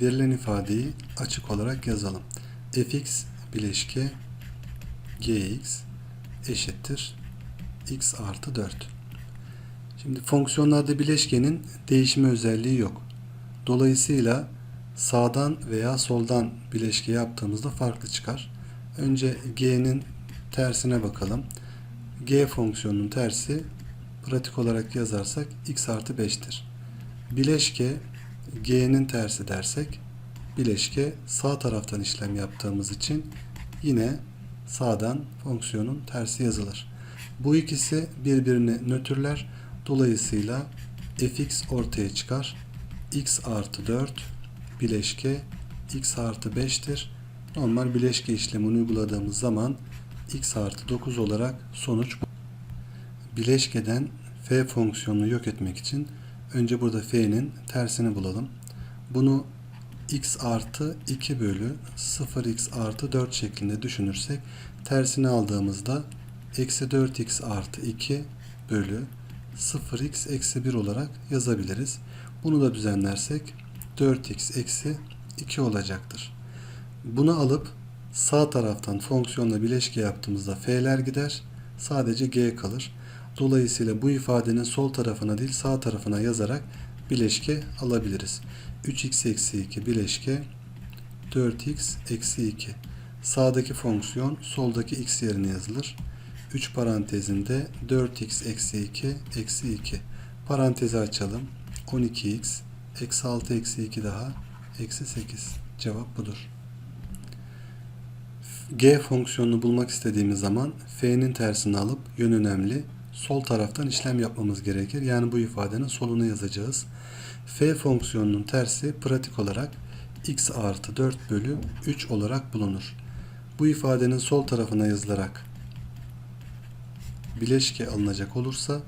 verilen ifadeyi açık olarak yazalım. fx bileşke gx eşittir x artı 4. Şimdi fonksiyonlarda bileşkenin değişme özelliği yok. Dolayısıyla sağdan veya soldan bileşke yaptığımızda farklı çıkar. Önce g'nin tersine bakalım. g fonksiyonunun tersi pratik olarak yazarsak x artı 5'tir. Bileşke g'nin tersi dersek bileşke sağ taraftan işlem yaptığımız için yine sağdan fonksiyonun tersi yazılır. Bu ikisi birbirini nötrler. Dolayısıyla fx ortaya çıkar. x artı 4 bileşke x artı 5'tir. Normal bileşke işlemini uyguladığımız zaman x artı 9 olarak sonuç bu. Bileşkeden f fonksiyonunu yok etmek için önce burada f'nin tersini bulalım. Bunu x artı 2 bölü 0x artı 4 şeklinde düşünürsek tersini aldığımızda eksi 4x artı 2 bölü 0x eksi 1 olarak yazabiliriz. Bunu da düzenlersek 4x eksi 2 olacaktır. Bunu alıp sağ taraftan fonksiyonla bileşke yaptığımızda f'ler gider. Sadece g kalır. Dolayısıyla bu ifadenin sol tarafına değil sağ tarafına yazarak bileşke alabiliriz. 3x eksi 2 bileşke 4x eksi 2. Sağdaki fonksiyon soldaki x yerine yazılır. 3 parantezinde 4x eksi 2 eksi 2. Parantezi açalım. 12x eksi 6 eksi 2 daha eksi 8. Cevap budur. G fonksiyonunu bulmak istediğimiz zaman f'nin tersini alıp yön önemli sol taraftan işlem yapmamız gerekir. Yani bu ifadenin solunu yazacağız. f fonksiyonunun tersi pratik olarak x artı 4 bölü 3 olarak bulunur. Bu ifadenin sol tarafına yazılarak bileşke alınacak olursa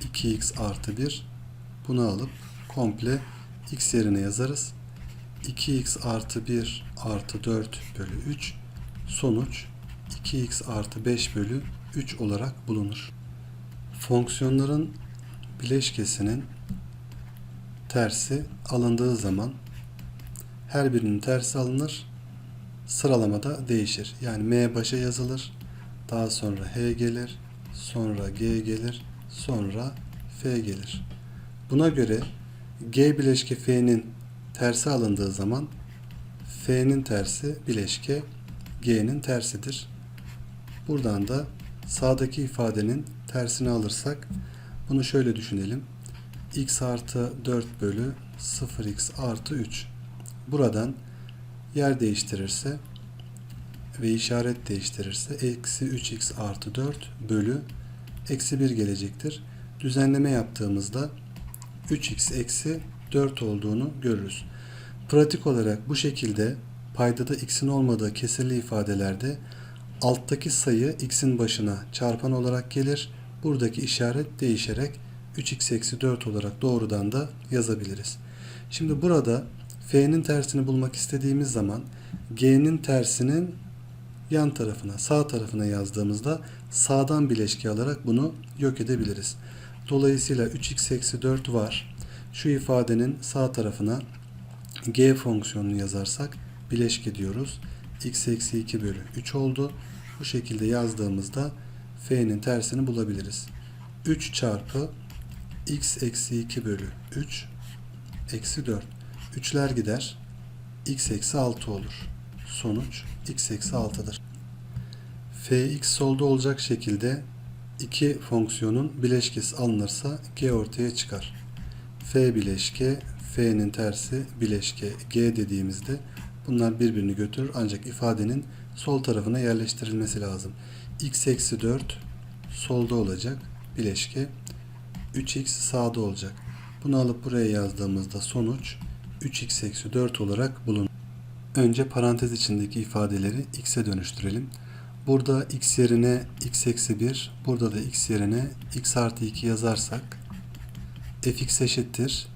2x artı 1 bunu alıp komple x yerine yazarız. 2x artı 1 artı 4 bölü 3 sonuç 2x artı 5 bölü 3 olarak bulunur. Fonksiyonların bileşkesinin tersi alındığı zaman her birinin tersi alınır. Sıralamada değişir. Yani m başa yazılır. Daha sonra h gelir. Sonra g gelir. Sonra f gelir. Buna göre g bileşke f'nin tersi alındığı zaman f'nin tersi bileşke g'nin tersidir. Buradan da sağdaki ifadenin tersini alırsak bunu şöyle düşünelim. x artı 4 bölü 0x artı 3. Buradan yer değiştirirse ve işaret değiştirirse eksi 3x artı 4 bölü eksi 1 gelecektir. Düzenleme yaptığımızda 3x eksi 4 olduğunu görürüz. Pratik olarak bu şekilde paydada x'in olmadığı kesirli ifadelerde alttaki sayı x'in başına çarpan olarak gelir. Buradaki işaret değişerek 3x eksi 4 olarak doğrudan da yazabiliriz. Şimdi burada f'nin tersini bulmak istediğimiz zaman g'nin tersinin yan tarafına, sağ tarafına yazdığımızda sağdan bileşke alarak bunu yok edebiliriz. Dolayısıyla 3x eksi 4 var. Şu ifadenin sağ tarafına g fonksiyonunu yazarsak bileşke diyoruz. x eksi 2 bölü 3 oldu. Bu şekilde yazdığımızda f'nin tersini bulabiliriz. 3 çarpı x eksi 2 bölü 3 eksi 4. 3'ler gider. x eksi 6 olur. Sonuç x eksi 6'dır. fx solda olacak şekilde iki fonksiyonun bileşkesi alınırsa g ortaya çıkar. f bileşke f'nin tersi bileşke g dediğimizde bunlar birbirini götürür ancak ifadenin sol tarafına yerleştirilmesi lazım. x eksi 4 solda olacak bileşke 3x sağda olacak. Bunu alıp buraya yazdığımızda sonuç 3x eksi 4 olarak bulunur. Önce parantez içindeki ifadeleri x'e dönüştürelim. Burada x yerine x eksi 1, burada da x yerine x artı 2 yazarsak fx eşittir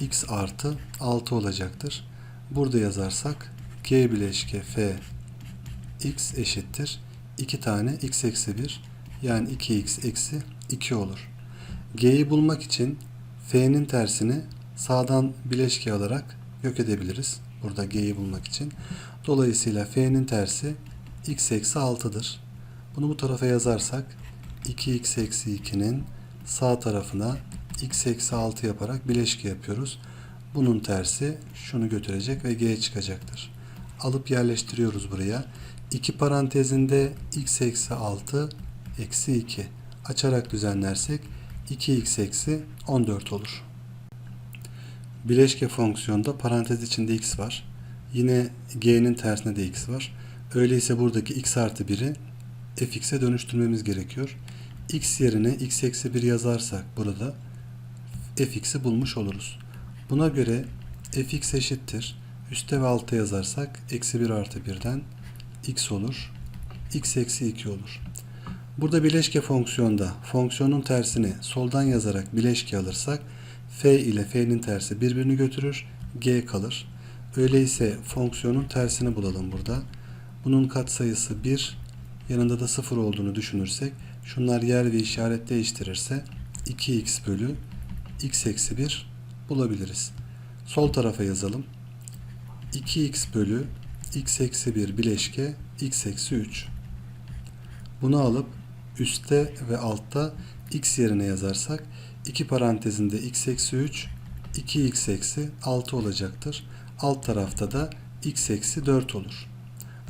x artı 6 olacaktır. Burada yazarsak g bileşke f x eşittir 2 tane x eksi 1 yani 2x eksi 2 olur. G'yi bulmak için f'nin tersini sağdan bileşke alarak yok edebiliriz. Burada G'yi bulmak için. Dolayısıyla F'nin tersi x eksi 6'dır. Bunu bu tarafa yazarsak 2x eksi 2'nin sağ tarafına x eksi 6 yaparak bileşke yapıyoruz. Bunun tersi şunu götürecek ve g çıkacaktır. Alıp yerleştiriyoruz buraya. 2 parantezinde x eksi 6 eksi 2. Açarak düzenlersek 2x eksi 14 olur. Bileşke fonksiyonda parantez içinde x var. Yine g'nin tersine de x var. Öyleyse buradaki x artı 1'i fx'e dönüştürmemiz gerekiyor. x yerine x eksi 1 yazarsak burada fx'i bulmuş oluruz. Buna göre fx eşittir. Üste ve alta yazarsak eksi 1 artı 1'den x olur. x eksi 2 olur. Burada bileşke fonksiyonda fonksiyonun tersini soldan yazarak bileşke alırsak f ile f'nin tersi birbirini götürür. g kalır. Öyleyse fonksiyonun tersini bulalım burada. Bunun katsayısı 1, yanında da 0 olduğunu düşünürsek şunlar yer ve işaret değiştirirse 2x bölü x eksi 1 bulabiliriz. Sol tarafa yazalım. 2x bölü x eksi 1 bileşke x eksi 3. Bunu alıp üstte ve altta x yerine yazarsak 2 parantezinde x eksi 3 2x eksi 6 olacaktır. Alt tarafta da x eksi 4 olur.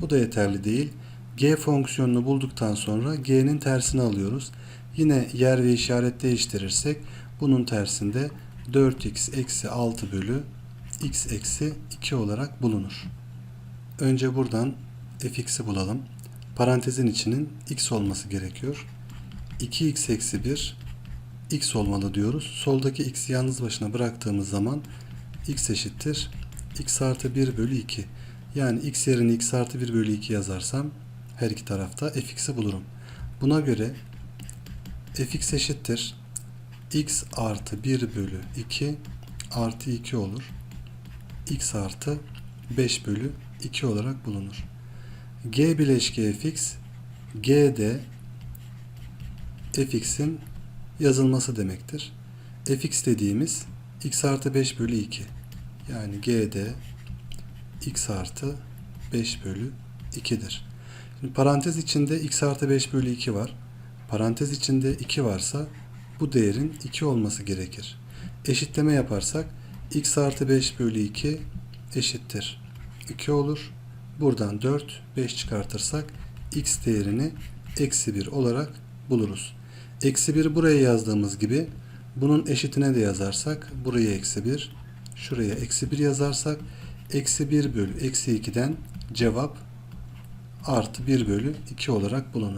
Bu da yeterli değil. g fonksiyonunu bulduktan sonra g'nin tersini alıyoruz. Yine yer ve işaret değiştirirsek bunun tersinde 4x eksi 6 bölü x eksi 2 olarak bulunur. Önce buradan fx'i bulalım. Parantezin içinin x olması gerekiyor. 2x eksi 1 x olmalı diyoruz. Soldaki x'i yalnız başına bıraktığımız zaman x eşittir x artı 1 bölü 2. Yani x yerine x artı 1 bölü 2 yazarsam her iki tarafta fx'i bulurum. Buna göre fx eşittir x artı 1 bölü 2 artı 2 olur. X artı 5 bölü 2 olarak bulunur. g bileşke fx g de fx'in yazılması demektir. fx dediğimiz x artı 5 bölü 2. Yani g de x artı 5 bölü 2'dir. Şimdi parantez içinde x artı 5 bölü 2 var. Parantez içinde 2 varsa bu değerin 2 olması gerekir. Eşitleme yaparsak x artı 5 bölü 2 eşittir 2 olur. Buradan 4, 5 çıkartırsak x değerini eksi 1 olarak buluruz. Eksi 1'i buraya yazdığımız gibi bunun eşitine de yazarsak buraya eksi 1, şuraya eksi 1 yazarsak eksi 1 bölü eksi 2'den cevap artı 1 bölü 2 olarak bulunur.